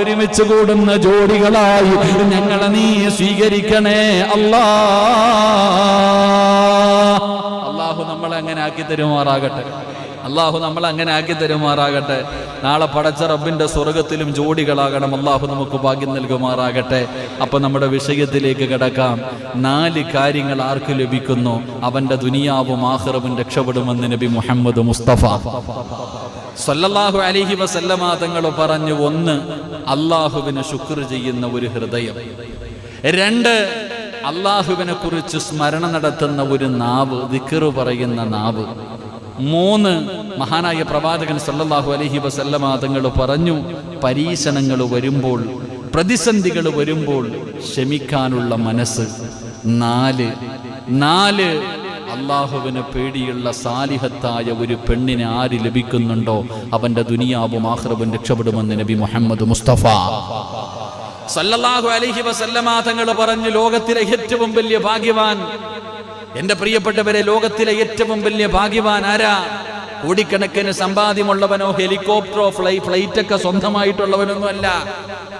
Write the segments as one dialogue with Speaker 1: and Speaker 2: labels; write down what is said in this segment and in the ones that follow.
Speaker 1: ഒരുമിച്ച് കൂടുന്ന ജോഡികളായി ഞങ്ങളെ നീ സ്വീകരിക്കണേ അല്ലാ. അള്ളാഹു നമ്മളെ അങ്ങനെ ആക്കി തരുമാറാകട്ടെ. അള്ളാഹു നമ്മളെ അങ്ങനെ ആക്കി തരുമാറാകട്ടെ. നാളെ പടച്ച റബ്ബിന്റെ സ്വർഗത്തിലും ജോഡികളാകണം. അള്ളാഹു നമുക്ക് ഭാഗ്യം നൽകുമാറാകട്ടെ. അപ്പൊ നമ്മുടെ വിഷയത്തിലേക്ക് കിടക്കാം. നാല് കാര്യങ്ങൾ ആർക്ക് ലഭിക്കുന്നു? അവന്റെ ദുനിയാവും ആഹ്റവും രക്ഷപ്പെടുമെന്ന് നബി മുഹമ്മദ് മുസ്തഫ. സല്ലല്ലാഹു അലൈഹി വസല്ലമ തങ്ങൾ പറഞ്ഞു ഒന്ന് അള്ളാഹുവിന് ശുക്ർ ചെയ്യുന്ന ഒരു ഹൃദയം. രണ്ട് അള്ളാഹുവിനെ കുറിച്ച് സ്മരണ നടത്തുന്ന ഒരു നാവ് ദിക്കറ് പറയുന്ന നാവ്. മൂന്ന് മഹാനായ പ്രവാചകൻ സല്ലല്ലാഹു അലഹി വസല്ലമ തങ്ങൾ പറഞ്ഞു പരീക്ഷണങ്ങൾ വരുമ്പോൾ പ്രതിസന്ധികൾ വരുമ്പോൾ ക്ഷമിക്കാനുള്ള മനസ്സ്. നാല് നാല് അള്ളാഹുവിന് പേടിയുള്ള സാലിഹത്തായ ഒരു പെണ്ണിനെ ആര് ലഭിക്കുന്നുണ്ടോ അവന്റെ ദുനിയാവും ആഹ്റവും രക്ഷപ്പെടുമെന്ന് നബി മുഹമ്മദ് മുസ്തഫ. സല്ലല്ലാഹു അലൈഹി വസല്ലമ തങ്ങൾ പറഞ്ഞു ലോകത്തിലെ ഏറ്റവും വലിയ ഭാഗ്യവാൻ എന്റെ പ്രിയപ്പെട്ടവരെ ലോകത്തിലെ ഏറ്റവും വലിയ ഭാഗ്യവാൻ ആരാ? കോടിക്കണക്കിന് സമ്പാദ്യമുള്ളവനോ ഹെലികോപ്റ്ററോ ഫ്ലൈ ഫ്ലൈറ്റൊക്കെ സ്വന്തമായിട്ടുള്ളവനൊന്നും അല്ല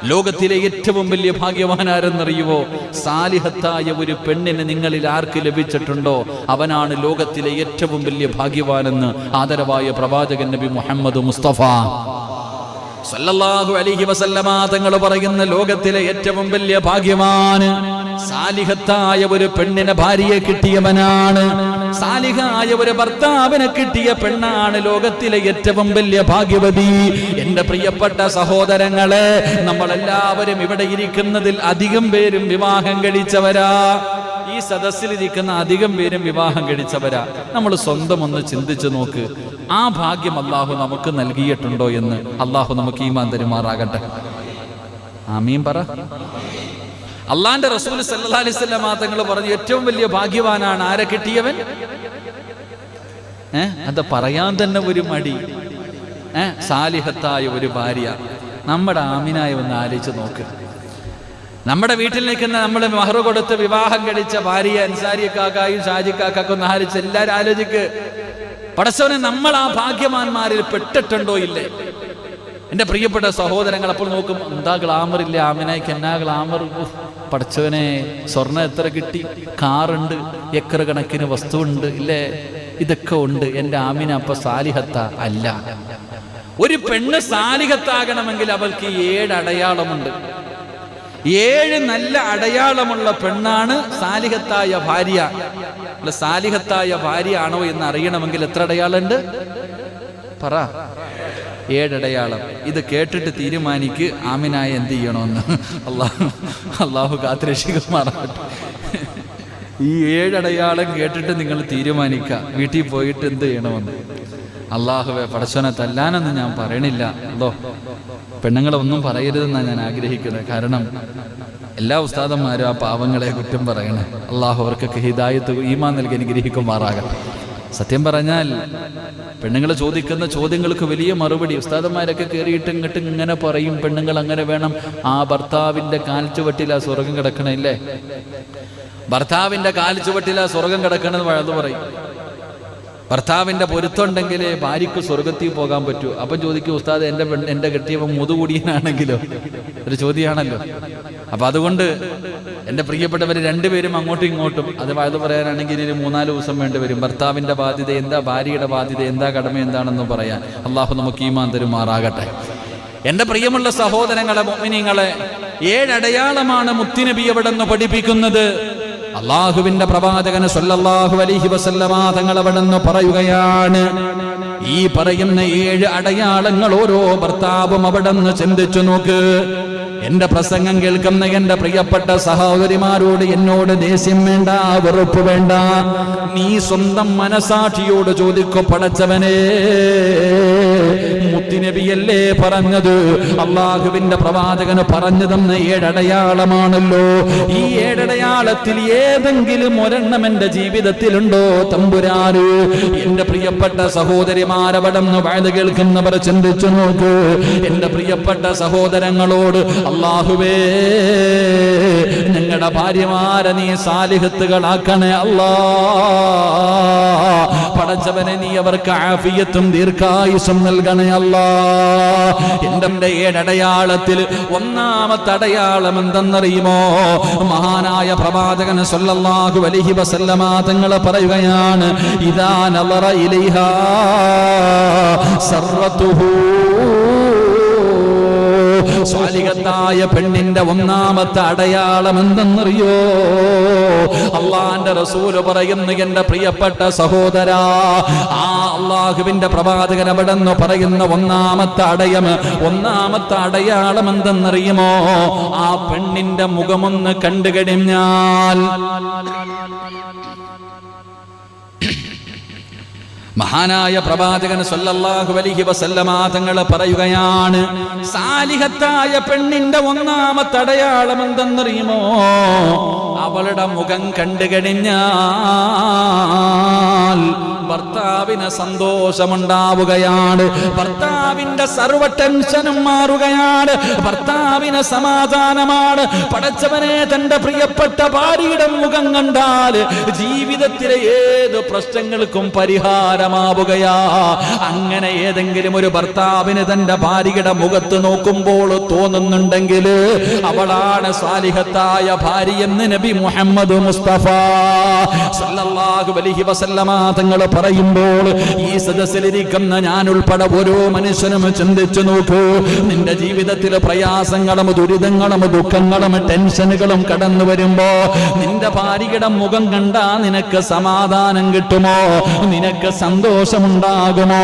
Speaker 1: ലോകത്തിലെ ഏറ്റവും വലിയ ഭാഗ്യവാനാരെന്നറിയുവോ? സാലിഹത്തായ ഒരു പെണ്ണിന് നിങ്ങളിൽ ആർക്ക് ലഭിച്ചിട്ടുണ്ടോ? അവനാണ് ലോകത്തിലെ ഏറ്റവും വലിയ ഭാഗ്യവാനെന്ന് ആദരവായ പ്രവാചകൻ നബി മുഹമ്മദ് മുസ്തഫ. സല്ലല്ലാഹു അലിഹി വസല്ലമ തങ്ങൾ പറയുന്ന ലോകത്തിലെ ഏറ്റവും വലിയ ഭാഗ്യമാണ് സാലിഹത്തായ ഒരു പെണ്ണിനെ ഭാര്യയെ കിട്ടിയവനാണ്. സാലിഹായ ഒരു ഭർത്താവിനെ കിട്ടിയ പെണ്ണാണ് ലോകത്തിലെ ഏറ്റവും വലിയ ഭാഗ്യവതി. എന്റെ പ്രിയപ്പെട്ട സഹോദരങ്ങളെ നമ്മളെല്ലാവരും ഇവിടെ ഇരിക്കുന്നതിൽ അധികം പേരും വിവാഹം കഴിച്ചവരാ. സദസ്സിലിരിക്കുന്ന അധികം പേരും വിവാഹം കഴിച്ചവരാ. നമ്മൾ സ്വന്തം ഒന്ന് ചിന്തിച്ചു നോക്ക്. ആ ഭാഗ്യം അള്ളാഹു നമുക്ക് നൽകിയിട്ടുണ്ടോ എന്ന് അള്ളാഹു നമുക്ക് ഈമാൻ തരുമാറാകട്ടെ. ആമീൻ പറ. അള്ളാന്റെ റസൂൽ സല്ലാ അലൈവല്ല തങ്ങൾ പറഞ്ഞു ഏറ്റവും വലിയ ഭാഗ്യവാനാണ് ആരെ കിട്ടിയവൻ? ഏ അത് പറയാൻ തന്നെ ഒരു മടി. ഏ സാലിഹത്തായ ഒരു ഭാര്യ. നമ്മുടെ ആമിനായി ഒന്ന് ആലോചിച്ച് നോക്ക്. നമ്മുടെ വീട്ടിൽ നിൽക്കുന്ന നമ്മൾ മഹറു കൊടുത്ത് വിവാഹം കഴിച്ച ഭാര്യ അൻസാരിക്കാക്കായും ഷാജിക്കാക്കും ആലോചിച്ച് എല്ലാവരും ആലോചിക്ക്. പടച്ചവനെ നമ്മൾ ആ ഭാഗ്യവാന്മാരിൽ പെട്ടിട്ടുണ്ടോ ഇല്ലേ? എന്റെ പ്രിയപ്പെട്ട സഹോദരങ്ങൾ അപ്പോൾ നോക്കും എന്താ ഗ്ലാമർ ഇല്ല? ആമിനായിക്ക് എന്നാ ഗ്ലാമർ പഠിച്ചവനെ സ്വർണം എത്ര കിട്ടി? കാറുണ്ട് ഏക്കർ കണക്കിന് വസ്തു ഉണ്ട് ഇല്ലേ? ഇതൊക്കെ ഉണ്ട്. എന്റെ ആമിന അപ്പൊ സാലിഹത്ത അല്ല. ഒരു പെണ്ണ് സാലിഹത്താകണമെങ്കിൽ അവൾക്ക് ഏഴ് അടയാളമുണ്ട്. ഏഴ് നല്ല അടയാളമുള്ള പെണ്ണാണ് സാലിഹത്തായ ഭാര്യ. അല്ല സാലിഹത്തായ ഭാര്യ ആണോ എന്ന് അറിയണമെങ്കിൽ എത്ര അടയാളുണ്ട്? പറ. ഏഴടയാളം. ഇത് കേട്ടിട്ട് തീരുമാനിക്ക്. ആമിനായ എന്ത് ചെയ്യണമെന്ന്. അള്ളാഹു അള്ളാഹു കാത്തുരക്ഷിക്കുമാറാകട്ടെ. ഈ ഏഴടയാളം കേട്ടിട്ട് നിങ്ങൾ തീരുമാനിക്കുക വീട്ടിൽ പോയിട്ട് എന്ത് ചെയ്യണമെന്ന്. അള്ളാഹുവെ പടച്ചോനെ തല്ലാനൊന്നും ഞാൻ പറയണില്ല. അല്ലോ പെണ്ണുങ്ങളെ ഒന്നും പറയരുതെന്നാണ് ഞാൻ ആഗ്രഹിക്കുന്നത്. കാരണം എല്ലാ ഉസ്താദന്മാരും ആ പാവങ്ങളെ കുറ്റം പറയണേ. അള്ളാഹു അവർക്കൊക്കെ ഹിദായത്ത് ഈമാൻ നൽകി അനുഗ്രഹിക്കുമാറാകട്ടെ. സത്യം പറഞ്ഞാൽ പെണ്ണുങ്ങൾ ചോദിക്കുന്ന ചോദ്യങ്ങൾക്ക് വലിയ മറുപടി ഉസ്താദന്മാരൊക്കെ കയറിയിട്ട് ഇങ്ങോട്ട് ഇങ്ങനെ പറയും പെണ്ണുങ്ങൾ അങ്ങനെ വേണം. ആ ഭർത്താവിന്റെ കാൽച്ചുവട്ടിൽ ആ സ്വർഗം കിടക്കണില്ലേ ഭർത്താവിന്റെ കാൽച്ചുവട്ടിൽ ആ സ്വർഗം കിടക്കണമെന്ന് വഴത് പറയും. ഭർത്താവിന്റെ പൊരുത്തുണ്ടെങ്കിലേ ഭാര്യയ്ക്ക് സ്വർഗത്തിൽ പോകാൻ പറ്റൂ. അപ്പം ചോദിക്കും ഉസ്താദ് എന്റെ എന്റെ കെട്ടിയവൻ മുതുകൂടിയനാണെങ്കിലോ? ഒരു ചോദ്യമാണല്ലോ. അപ്പം അതുകൊണ്ട് എന്റെ പ്രിയപ്പെട്ടവർ രണ്ടുപേരും അങ്ങോട്ടും ഇങ്ങോട്ടും അത് അത് പറയാനാണെങ്കിൽ ഇനി മൂന്നാൽ ദിവസം വേണ്ടി വരും. ഭർത്താവിന്റെ ബാധ്യത എന്താ? ഭാര്യയുടെ ബാധ്യത എന്താ? കടമ എന്താണെന്ന് പറയാൻ. അള്ളാഹു നമുക്ക് ഈമാൻ തരുമാറാകട്ടെ. എന്റെ പ്രിയമുള്ള സഹോദരങ്ങളെ മോമിനിങ്ങളെ ഏഴടയാളമാണ് മുത്തിനബി എവിടെ നിന്ന് പഠിപ്പിക്കുന്നത്? അള്ളാഹുവിന്റെ പ്രവാചകന് സൊല്ലാഹു അലിഹി വസല്ലമ തങ്ങൾ അവിടെ നിന്ന് പറയുകയാണ്. ഈ പറയുന്ന ഏഴ് അടയാളങ്ങൾ ഓരോ ഭർത്താവും അവിടെ നിന്ന് ചിന്തിച്ചു നോക്ക്. എന്റെ പ്രസംഗം കേൾക്കുന്ന എന്റെ പ്രിയപ്പെട്ട സഹോദരിമാരോട് എന്നോട് ദേഷ്യം വേണ്ട വെറുപ്പ് വേണ്ട. നീ സ്വന്തം മനസാക്ഷിയോട് ചോദിക്കോ പടച്ചവനെ. മുത്തിനബിയല്ലേ പറഞ്ഞത്? അള്ളാഹുവിന്റെ പ്രവാചകന് പറഞ്ഞു തന്ന ഏഴടയാളമാണല്ലോ ഈ ഏഴടയാളത്തിൽ ഏതെങ്കിലും ഒരെണ്ണം എന്റെ ജീവിതത്തിലുണ്ടോ തമ്പുരാര് എന്റെ പ്രിയപ്പെട്ട സഹോദരിമാരവിടം വാഴ കേൾക്കുന്നവർ ചിന്തിച്ചു നോക്കൂ. എന്റെ പ്രിയപ്പെട്ട സഹോദരങ്ങളോട് അള്ളാഹുവേ ഞങ്ങളുടെ ഭാര്യമാരെ നീ സാലിഹത്തുകളാക്കണേ അല്ലാ. പടച്ചവനെ നീ അവർക്ക് ആഫിയത്തും ദീർഘായുസും നൽകണേ അല്ലാ. എന്റെ ഏഴടയാളത്തിൽ ഒന്നാമത്തെ അടയാളം എന്തെന്നറിയുമോ? മഹാനായ പ്രവാചകൻ സല്ലല്ലാഹു അലൈഹി വസല്ലമ തങ്ങൾ പറയുകയാണ് ഇതാ നളറ ഇലൈഹാ സർറത്തുഹു സ്വാലികത്തായ പെണ്ണിന്റെ ഒന്നാമത്തെ അടയാളം എന്തെന്നറിയോ അള്ളാന്റെ റസൂൽ പറയുന്നു എന്റെ പ്രിയപ്പെട്ട സഹോദരാ ആ അള്ളാഹുവിന്റെ പ്രവാചകൻ അവിടെന്ന് പറയുന്ന ഒന്നാമത്തെ അടയം ഒന്നാമത്തെ അടയാളം എന്തെന്നറിയുമോ ആ പെണ്ണിന്റെ മുഖമൊന്ന് കണ്ടു കഴിഞ്ഞാൽ മഹാനായ പ്രവാചകൻ സല്ലല്ലാഹു അലൈഹി വസല്ലമ തങ്ങൾ പറയുകയാണ് സാലിഹത്തായ പെണ്ണിന്റെ ഒന്നാമത്തെ അടയാളം എന്തെന്നറിയുമോ? അവളുടെ മുഖം കണ്ടു കഴിഞ്ഞാൽ ഭർത്താവിന് സന്തോഷമുണ്ടാവുകയാണ്. ഭർത്താവിന്റെ സർവ ടെൻഷനും മാറുകയാണ്. ഭർത്താവിന് സമാധാനമാണ്. പടച്ചവനെ തന്റെ പ്രിയപ്പെട്ട ഭാര്യയുടെ മുഖം കണ്ടാൽ ജീവിതത്തിലെ ഏത് പ്രശ്നങ്ങൾക്കും പരിഹാരമാവുകയാ. അങ്ങനെ ഏതെങ്കിലും ഒരു ഭർത്താവിന് തന്റെ ഭാര്യയുടെ മുഖത്ത് നോക്കുമ്പോൾ തോന്നുന്നുണ്ടെങ്കിൽ അവളാണ് സാലിഹത്തായ ഭാര്യ എന്ന് നബി മുഹമ്മദ് മുസ്തഫ സല്ലല്ലാഹു അലൈഹി വസല്ലമ തങ്ങൾ പറയുമ്പോൾ ഈ സദസ്സിലിരിക്കുന്ന ഞാൻ ഉൾപ്പെടെ ഓരോ മനുഷ്യനും ചിന്തിച്ചു നോക്കൂ. നിന്റെ ജീവിതത്തിലെ പ്രയാസങ്ങളും ദുരിതങ്ങളും ദുഃഖങ്ങളും ടെൻഷനുകളും കടന്നു വരുമ്പോ നിന്റെ ഭാര്യയുടെ മുഖം കണ്ടാ നിനക്ക് സമാധാനം കിട്ടുമോ? നിനക്ക് സന്തോഷമുണ്ടാകുമോ?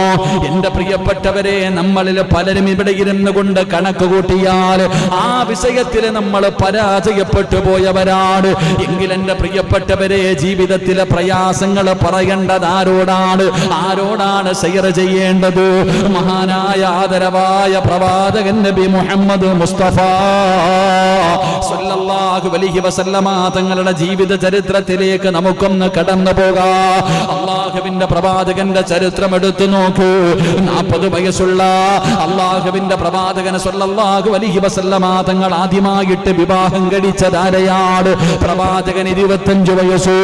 Speaker 1: എന്റെ പ്രിയപ്പെട്ടവരെ നമ്മളിൽ പലരും ഇവിടെ ഇരുന്നു കൊണ്ട് കണക്ക് കൂട്ടിയാൽ ആ വിഷയത്തിൽ നമ്മൾ പരാജയപ്പെട്ടു പോയവരാണ്. എങ്കിൽ എന്റെ പ്രിയപ്പെട്ടവരെ ജീവിതത്തിലെ പ്രയാസങ്ങൾ പറയേണ്ടത് ആരോടാണ് ആരോടാണ് സൈറ ചെയ്യേണ്ടത്? മഹാനായ ആദരവായ പ്രവാചകൻ നബി മുഹമ്മദ് മുസ്തഫ സല്ലല്ലാഹു അലൈഹി വസല്ലമ തങ്ങളുടെ ജീവിത ചരിത്രത്തിലേക്ക് നമുക്കൊന്ന് കടന്നു പോകാം. അള്ളാഹുവിന്റെ പ്രവാചകന്റെ ചരിത്രം എടുത്തു നോക്കൂ. നാൽപ്പത് വയസ്സുള്ള അള്ളാഹുവിന്റെ പ്രവാചകൻ സല്ലല്ലാഹു അലൈഹി വസല്ലമ തങ്ങൾ ആദ്യമായിട്ട് വിവാഹം കഴിച്ച കഴിച്ചതാരയാണ്? പ്രവാചകൻ ഇരുപത്തഞ്ചു വയസ്സു.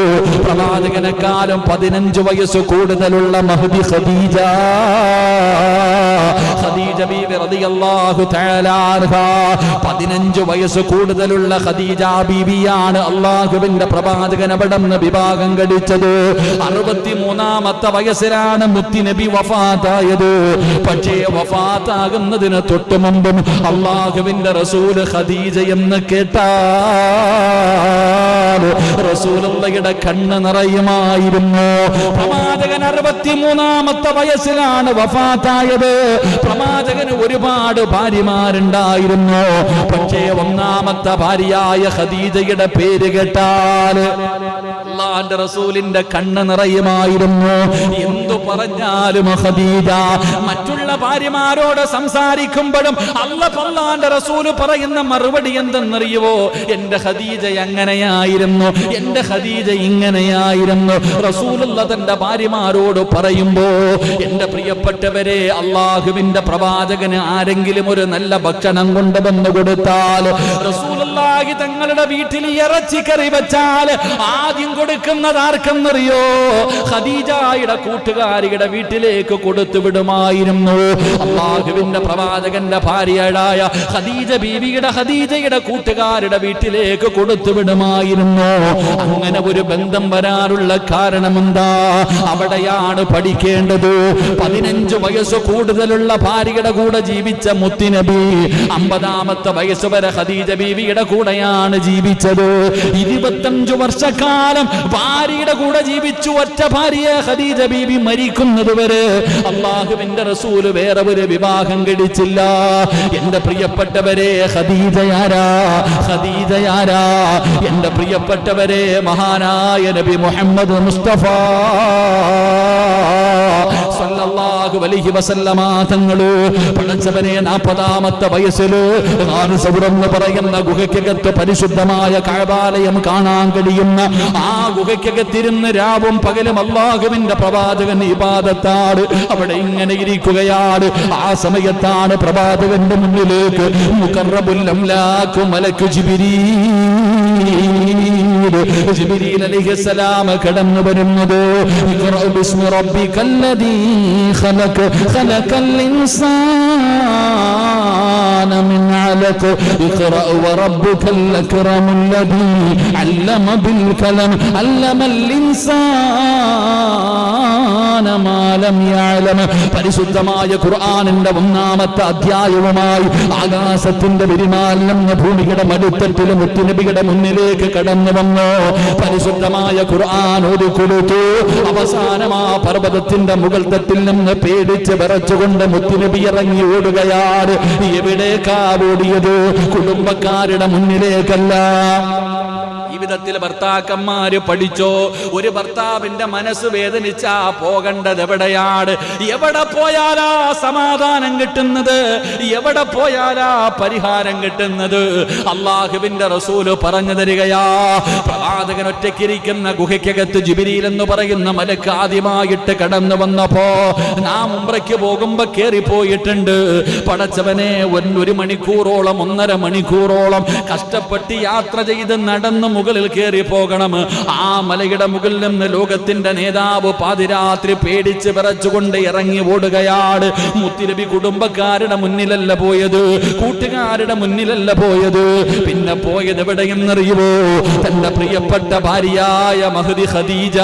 Speaker 1: പ്രവാചകനെക്കാലം പതിനഞ്ചു വയസ്സ് കൂടുതലുള്ള മഹദി ഖദീജ. ഖദീജ ബീവി റളിയല്ലാഹു തആല അൻഹ. പതിനഞ്ചു വയസ്സ് കൂടുതലുള്ള ഖദീജ ബീവിയാണ് അള്ളാഹുവിന്റെ പ്രവാചകൻ അവിടെ വിവാഹം കഴിച്ചത്. അറുപത്തിമൂന്നാമത്തെ വയസ്സിലാണ് മുത്തി നബി വഫാത്തായത്. പക്ഷേ വഫാത്താകുന്നതിന് തൊട്ടു മുമ്പും അള്ളാഹുവിന്റെ റസൂൽ ഖദീജ എന്ന് കേട്ടാൽ റസൂലുള്ളയുടെ കണ്ണ് നിറയുമായിരുന്നു. പ്രവാചകൻ അറുപത്തിമൂന്നാമത്തെ വയസ്സിലാണ് വഫാത്തായത്. പ്രവാചകന് ഒരുപാട് ഭാര്യമാരുണ്ടായിരുന്നു. പക്ഷേ ഒന്നാമത്തെ ഭാര്യയായ ഖദീജയുടെ പേര് കേട്ടാൽ അള്ളാന്റെ റസൂലിന്റെ കണ്ണ് നിറയുമായിരുന്നു. എന്തു പറഞ്ഞാലും മറ്റുള്ള ഭാര്യമാരോട് സംസാരിക്കുമ്പോഴും പല്ലാന്റെ റസൂൽ പറയുന്ന മറുപടി എന്തെന്നറിയുവോ? എന്റെ ഖദീജ എങ്ങനെയായിരുന്നു എന്റെ ഖദീജ ഇങ്ങനെയായിരുന്നു. റസൂലുള്ള തന്റെ ഭാര്യമാരോട് പറയുമ്പോ എന്റെ പ്രിയപ്പെട്ടവരെ അള്ളാഹുവിന്റെ പ്രവാചകന് ആരെങ്കിലും ഒരു നല്ല ഭക്ഷണം കൊണ്ടുവന്നു കൊടുത്താൽ റസൂലുള്ളാഹി തങ്ങളുടെ വീട്ടിൽ ഇറച്ചിക്കറി വെച്ചാൽ ആദ്യം കൊടുക്കുന്നത് ആർക്കെന്നറിയോ? ഖദീജയുടെ കൂട്ടുകാരിയുടെ വീട്ടിലേക്ക് കൊടുത്തു വിടുമായിരുന്നു. അള്ളാഹുവിന്റെ പ്രവാചകന്റെ ഭാര്യയായ ഖദീജ ബീവിയുടെ ഖദീജയുടെ കൂട്ടുകാരുടെ വീട്ടിലേക്ക് കൊടുത്തു വിടുമായിരുന്നു. അങ്ങനെ ഒരു ബന്ധം വരാനുള്ള കാരണമെന്താ? അവിടെയാണ് പഠിക്കേണ്ടത്. പതിനഞ്ച് വയസ്സ് കൂടുതലുള്ള ഭാര്യയുടെ കൂടെ ജീവിച്ച മുത്തിനബി അമ്പതാമത്തെ വയസ്സ് വരെ ഖദീജ ബീവിയുടെ കൂടെയാണ് ജീവിച്ചത്. ഇരുപത്തഞ്ചു വർഷക്കാലം ഭാര്യയുടെ കൂടെ ജീവിച്ചു ഒറ്റ ഭാര്യ ഖദീജ ബീബി മരിക്കുന്നത് വരെ അള്ളാഹുവിന്റെ റസൂൽ വേറെ ഒരു വിവാഹം കഴിച്ചില്ല. എന്റെ പ്രിയപ്പെട്ടവരെ ഖദീജയാരാ ഖദീജയാരാ എന്റെ പ്രിയപ്പെട്ടവരെ മഹാനായ നബി മുഹമ്മദ് മുസ്തഫ. സല്ലല്ലാഹു അലൈഹി വസല്ലമ തങ്ങൾ പടച്ചവനെ നാൽപ്പതാമത്തെ ഹാരിസൗർ എന്ന് പറയുന്ന ഗുഹയ്ക്കകത്ത് പരിശുദ്ധമായ കഴബാലയം കാണാൻ കഴിയുന്ന ആ ഗുഹയ്ക്കകത്തിരുന്ന് രാവും പകലും അള്ളാഹുവിന്റെ പ്രവാചകൻ ഇബാദത്താണ്. അവിടെ ഇങ്ങനെ ഇരിക്കുകയാണ്. ആ സമയത്താണ് പ്രവാചകന്റെ മുന്നിലേക്ക് മുക്കറബുല്ലംലാക്കു മലക്കു ജിബിരീ കടന്നു വരുന്നത് ഇഖ്റ ബിസ്മി റബ്ബിക്കല്ലദീ ഖലഖ ഖലഖൽ ഇൻസാന മിൻ അലഖ ഇഖ്റ വറബ്ബുക്കൽ അക്റമു الذي علم بالقلم علم الإنسان ما لم يعلم പരിശുദ്ധമായ ഖുർആനിന്റെ ഒന്നാമത്തെ അധ്യായവുമായി ആകാശത്തിന്റെ പെരുമാലിനം ഭൂമിയുടെ മടുത്തട്ടിലും മുത്തുനബിയുടെ മുന്നിലേക്ക് കടന്നു വന്നു. പരിശുദ്ധമായ ഖുർആൻ ഒരു കൊടുത്തു. അവസാനം ആ പർവതത്തിന്റെ മുകൾ തട്ടിൽ നിന്ന് പേടിച്ച് വിറച്ചുകൊണ്ട് മുത്തുനബി ഇറങ്ങി ഓടുകയാണ്. എവിടേക്കാ ഓടിയത്? കുടുംബക്കാരുടെ മുന്നിലേക്കല്ല. ജീവിതത്തിൽ ഭർത്താക്കന്മാര് പഠിച്ചോ ഒരു ഭർത്താവിന്റെ മനസ്സ് വേദനിച്ചാ പോകേണ്ടത് എവിടെയാണ്? എവിടെ പോയാലാ സമാധാനം കിട്ടുന്നത്? എവിടെ പോയാലാ പരിഹാരം കിട്ടുന്നത്? അള്ളാഹുവിന്റെ റസൂൽ പറഞ്ഞു തരികയാ പ്രവാചകൻ ഒറ്റക്കിരിക്കുന്ന ഗുഹയ്ക്കകത്ത് ജിബിരിയിൽ എന്ന് പറയുന്ന മലക്ക് ആദ്യമായിട്ട് കടന്നു വന്നപ്പോ നാം ഉംറയ്ക്ക് പോകുമ്പോ കേറിപ്പോയിട്ടുണ്ട് പടച്ചവനെ ഒരു മണിക്കൂറോളം ഒന്നര മണിക്കൂറോളം കഷ്ടപ്പെട്ട് യാത്ര ചെയ്ത് നടന്ന് മുകളിൽ കയറി പോകണം. ആ മലയുടെ മുകളിൽ നിന്ന് ലോകത്തിന്റെ നേതാവ് പാതിരാത്രി പേടിച്ച് വിറച്ചുകൊണ്ട് ഇറങ്ങി ഓടുകയാണ്. മുത്തിരബി കുടുംബക്കാരുടെ മുന്നിലല്ല പോയത്. കൂട്ടുകാരുടെ മുന്നിലല്ല പോയത്. പിന്നെ പോയത് എവിടെയെന്നറിയുമോ? തന്റെ പ്രിയപ്പെട്ട ഭാര്യയായ മഹദി ഖദീജ.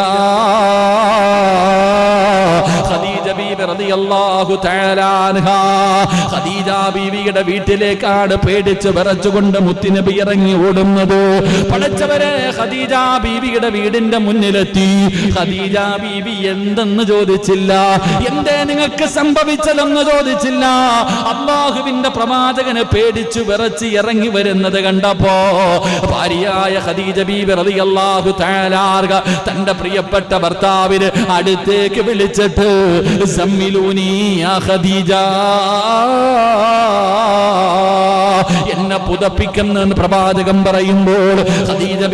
Speaker 1: ഖദീജ ബീവിയുടെ വീട്ടിലേക്കാണ് പേടിച്ച് വിറച്ചുകൊണ്ട് മുത്തിനബി ഇറങ്ങി ഓടുന്നത്. പഠിച്ചവരെ ഖദീജ ബീവിയുടെ വീടിന്റെ മുന്നിലെത്തി. ഖദീജ ബീവി എന്തെന്ന് ചോദിച്ചില്ല? എന്തേ നിങ്ങൾക്ക് സംഭവിച്ചതെന്ന് ചോദിച്ചില്ല? അള്ളാഹുവിന്റെ പ്രവാചകനെ പേടിച്ചു വിറച്ച് ഇറങ്ങി വരുന്നത് കണ്ടപ്പോ ഭാര്യയായ ഖദീജ ബീവി റളിയല്ലാഹു തആല തന്റെ പ്രിയപ്പെട്ട ഭർത്താവിന് അടുത്തേക്ക് വിളിച്ചിട്ട് എന്നെ പുതപ്പിക്കുന്ന പ്രവാചകം പറയുമ്പോൾ ഖദീജ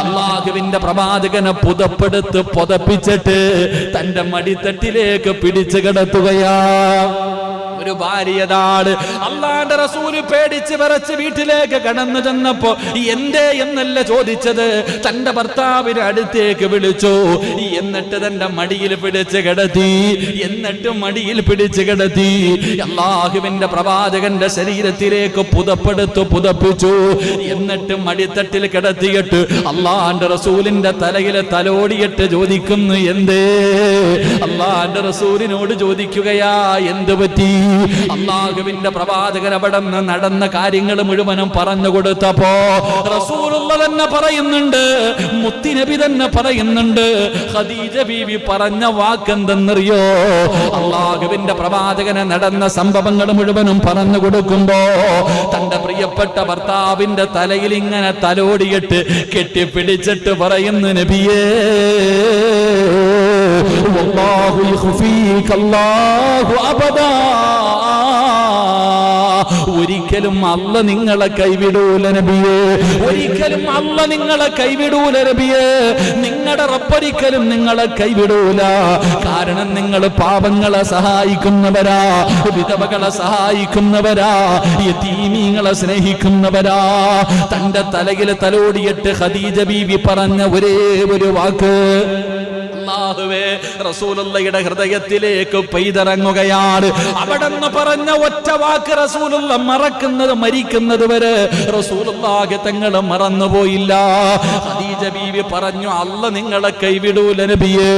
Speaker 1: അല്ലാഹുവിന്റെ പ്രവാചകനെ പുതപ്പെടുത്ത് പുതപ്പിച്ചിട്ട് തന്റെ മടിത്തട്ടിലേക്ക് പിടിച്ചു കിടത്തുകയാ. ഒരു ഭാര്യതാണ് അള്ളാന്റെ റസൂൽ പേടിച്ച് വിറച്ച് വീട്ടിലേക്ക് കടന്നു ചെന്നപ്പോ എന്തേ എന്നല്ല ചോദിച്ചത്. തന്റെ ഭർത്താവിന് അടുത്തേക്ക് വിളിച്ചു. എന്നിട്ട് തന്റെ മടിയിൽ പിടിച്ച് കിടത്തി. എന്നിട്ട് മടിയിൽ പിടിച്ച് കിടത്തി. അള്ളാഹുവിന്റെ പ്രവാചകന്റെ ശരീരത്തിലേക്ക് പുതപ്പെടുത്തു പുതപ്പിച്ചു. എന്നിട്ട് മടിത്തട്ടിൽ കിടത്തിയിട്ട് അള്ളാന്റെ റസൂലിന്റെ തലയിൽ തലോടിയിട്ട് ചോദിക്കുന്നു എന്തേ? അള്ളാന്റെ റസൂലിനോട് ചോദിക്കുകയാ എന്ത് പറ്റി? അള്ളാഹുവിന്റെ പ്രവാചകൻ അവിടെ നടന്ന കാര്യങ്ങൾ മുഴുവനും പറഞ്ഞു കൊടുത്തപ്പോ തന്നെ പറയുന്നുണ്ട് മുത്തിനബി തന്നെ പറയുന്നുണ്ട് ഖദീജ ബീവി പറഞ്ഞ വാക്കെന്തെന്നറിയോ? അള്ളാഹുവിന്റെ പ്രവാചകനെ നടന്ന സംഭവങ്ങൾ മുഴുവനും പറഞ്ഞു കൊടുക്കുമ്പോ തന്റെ പ്രിയപ്പെട്ട ഭർത്താവിന്റെ തലയിൽ ഇങ്ങനെ തലോടിയിട്ട് കെട്ടിപ്പിടിച്ചിട്ട് പറയുന്നു നബിയേ ഒരിക്കലും അല്ല നിങ്ങളെ കൈവിടൂല നബിയേ. ഒരിക്കലും അല്ല നിങ്ങളെ കൈവിടൂല നബിയേ. നിങ്ങളുടെ റബ്ബൊരിക്കലും നിങ്ങളെ കൈവിടൂല. കാരണം നിങ്ങൾ പാപങ്ങളെ സഹായിക്കുന്നവരാ വിധവകളെ സഹായിക്കുന്നവരാ യതീമീങ്ങളെ സ്നേഹിക്കുന്നവരാ. തന്റെ തലയിൽ തലോടിയിട്ട് ഖദീജ ബീവി പറഞ്ഞ ഒരേ ഒരു വാക്ക്. അല്ലാഹുവേ റസൂലുള്ളയുടെ ഹൃദയത്തിലേക്ക് പെയ്തിറങ്ങുകയാണ്. അവിടെന്ന് പറഞ്ഞ ഒറ്റ വാക്ക് റസൂലുള്ള മറക്കുന്നത് മരിക്കുന്നത് വരെ റസൂലുള്ളാഹി തങ്ങൾ മറന്നുപോയില്ല. ഖദീജ ബീവി പറഞ്ഞു അല്ല നിങ്ങളെ കൈവിടൂല നബിയേ.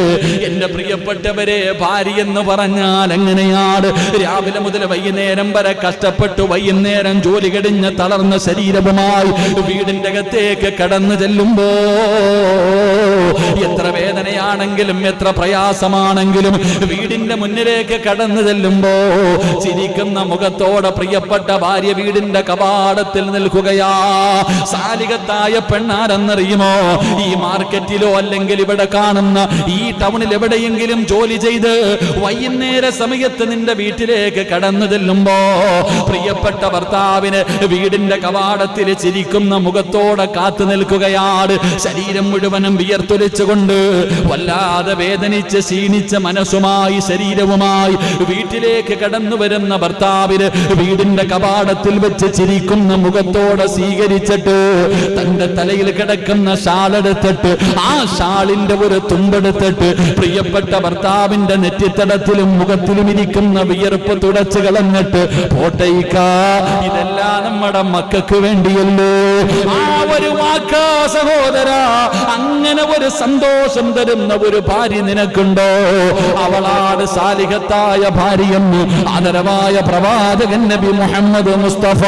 Speaker 1: എന്റെ പ്രിയപ്പെട്ടവരെ ഭാര്യ എന്ന് പറഞ്ഞാൽ എങ്ങനെയാണ്? രാവിലെ മുതൽ വൈകുന്നേരം വരെ കഷ്ടപ്പെട്ടു വൈകുന്നേരം ജോലി കഴിഞ്ഞ് തളർന്ന ശരീരവുമായി വീടിന്റെ അകത്തേക്ക് കടന്നു ചെല്ലുമ്പോ എത്ര വേദനയാണെങ്കിൽ ആണെങ്കിലും എത്ര പ്രയാസമാണെങ്കിലും വീടിന്റെ മുന്നിലേക്ക് കടന്നു ചെല്ലുമ്പോ ചിരിക്കുന്ന മുഖത്തോടെ പ്രിയപ്പെട്ട ഭാര്യ വീടിന്റെ കവാടത്തിൽ നിൽക്കുകയാ. സാലികത്തായ പെണ്ണാരെന്നറിയുമോ? ഈ മാർക്കറ്റിലോ അല്ലെങ്കിൽ ഇവിടെ കാണുന്ന ഈ ടൗണിൽ എവിടെയെങ്കിലും ജോലി ചെയ്ത് വൈകുന്നേര സമയത്ത് നിന്റെ വീട്ടിലേക്ക് കടന്നു ചെല്ലുമ്പോ പ്രിയപ്പെട്ട ഭർത്താവിന് വീടിന്റെ കവാടത്തിൽ ചിരിക്കുന്ന മുഖത്തോടെ കാത്തു നിൽക്കുകയാണ് ശരീരം മുഴുവനും വിയർത്തൊലിച്ചുകൊണ്ട് വല്ലാതെ വേദനിച്ച് ക്ഷീണിച്ച മനസ്സുമായി ശരീരവുമായി വീട്ടിലേക്ക് കടന്നു വരുന്ന ഭർത്താവിന് വീടിന്റെ കപാടത്തിൽ വെച്ച് ചിരിക്കുന്ന മുഖത്തോടെ സ്വീകരിച്ചിട്ട് തന്റെ തലയിൽ കിടക്കുന്ന ഷാളെടുത്തിട്ട് ആ ഷാളിന്റെ ഒരു തുമ്പെടുത്തിട്ട് പ്രിയപ്പെട്ട ഭർത്താവിന്റെ നെറ്റിത്തടത്തിലും മുഖത്തിലും ഇരിക്കുന്ന വിയർപ്പ് തുടച്ചു കളഞ്ഞിട്ട് പോട്ടയിക്ക ഇതെല്ലാം നമ്മുടെ മക്കൾക്ക് വേണ്ടിയല്ലോ? ആ ഒരു വാക്കാ സഹോദര അങ്ങനെ ഒരു സന്തോഷം തരുന്ന ഒരു ഭാര്യ നിനക്കുണ്ടോ? അവളാണ് സാലിഹത്തായ ഭാര്യയെന്ന് ആദരവായ പ്രവാചകൻ നബി മുഹമ്മദ് മുസ്തഫ.